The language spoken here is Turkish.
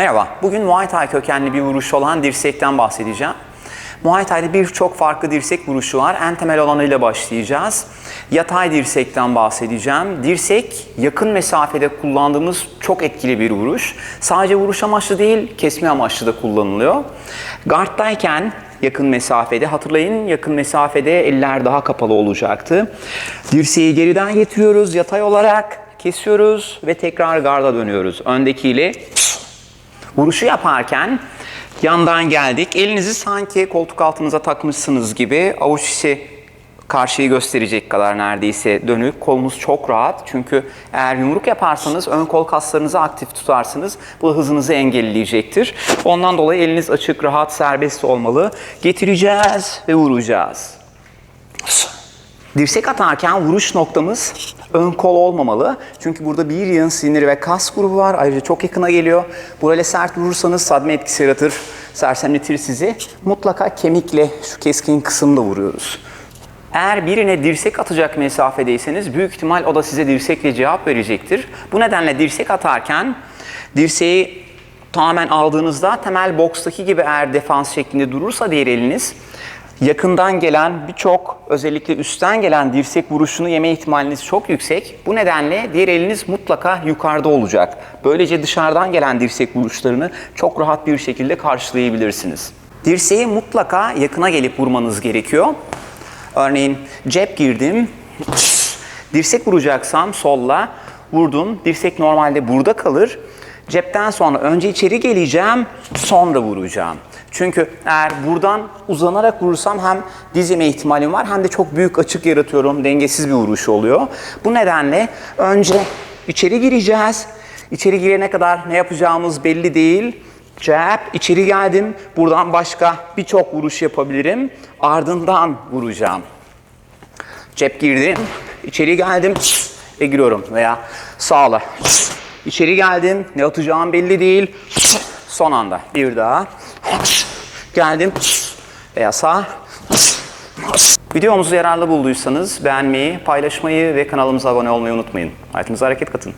Merhaba, bugün Muay Thai kökenli bir vuruş olan dirsekten bahsedeceğim. Muay Thai'de birçok farklı dirsek vuruşu var. En temel olanıyla başlayacağız. Yatay dirsekten bahsedeceğim. Dirsek yakın mesafede kullandığımız çok etkili bir vuruş. Sadece vuruş amaçlı değil, kesme amaçlı da kullanılıyor. Guard'dayken yakın mesafede, hatırlayın yakın mesafede eller daha kapalı olacaktı. Dirseği geriden getiriyoruz yatay olarak, kesiyoruz ve tekrar garda dönüyoruz. Öndekiyle Vuruşu yaparken yandan geldik. Elinizi sanki koltuk altınıza takmışsınız gibi avuç içi karşıyı gösterecek kadar neredeyse dönük. Kolunuz çok rahat. Çünkü eğer yumruk yaparsanız ön kol kaslarınızı aktif tutarsınız. Bu hızınızı engelleyecektir. Ondan dolayı eliniz açık, rahat, serbest olmalı. Getireceğiz ve vuracağız. Dirsek atarken vuruş noktamız ön kol olmamalı. Çünkü burada bir yığın sinir ve kas grubu var. Ayrıca çok yakına geliyor. Burayla sert vurursanız sadme etkisi yaratır, sersemletir sizi. Mutlaka kemikle şu keskin kısımda vuruyoruz. Eğer birine dirsek atacak mesafedeyseniz büyük ihtimal o da size dirsekle cevap verecektir. Bu nedenle dirsek atarken dirseği tamamen aldığınızda temel bokstaki gibi eğer defans şeklinde durursa diğer eliniz yakından gelen birçok özellikle üstten gelen dirsek vuruşunu yeme ihtimaliniz çok yüksek. Bu nedenle diğer eliniz mutlaka yukarıda olacak. Böylece dışarıdan gelen dirsek vuruşlarını çok rahat bir şekilde karşılayabilirsiniz. Dirseği mutlaka yakına gelip vurmanız gerekiyor. Örneğin cep girdim, dirsek vuracaksam solla vurdum. Dirsek normalde burada kalır. Cepten sonra önce içeri geleceğim, sonra vuracağım. Çünkü eğer buradan uzanarak vurursam hem diz yeme ihtimalim var hem de çok büyük açık yaratıyorum. Dengesiz bir vuruş oluyor. Bu nedenle önce içeri gireceğiz. İçeri girene kadar ne yapacağımız belli değil. Cep, içeri geldim. Buradan başka birçok vuruş yapabilirim. Ardından vuracağım. Cep girdim, içeri geldim ve giriyorum veya sağla. İçeri geldim, ne atacağım belli değil. Son anda bir daha. Geldim veya sağ. Videomuzu yararlı bulduysanız beğenmeyi, paylaşmayı ve kanalımıza abone olmayı unutmayın. Hayatınıza hareket katın.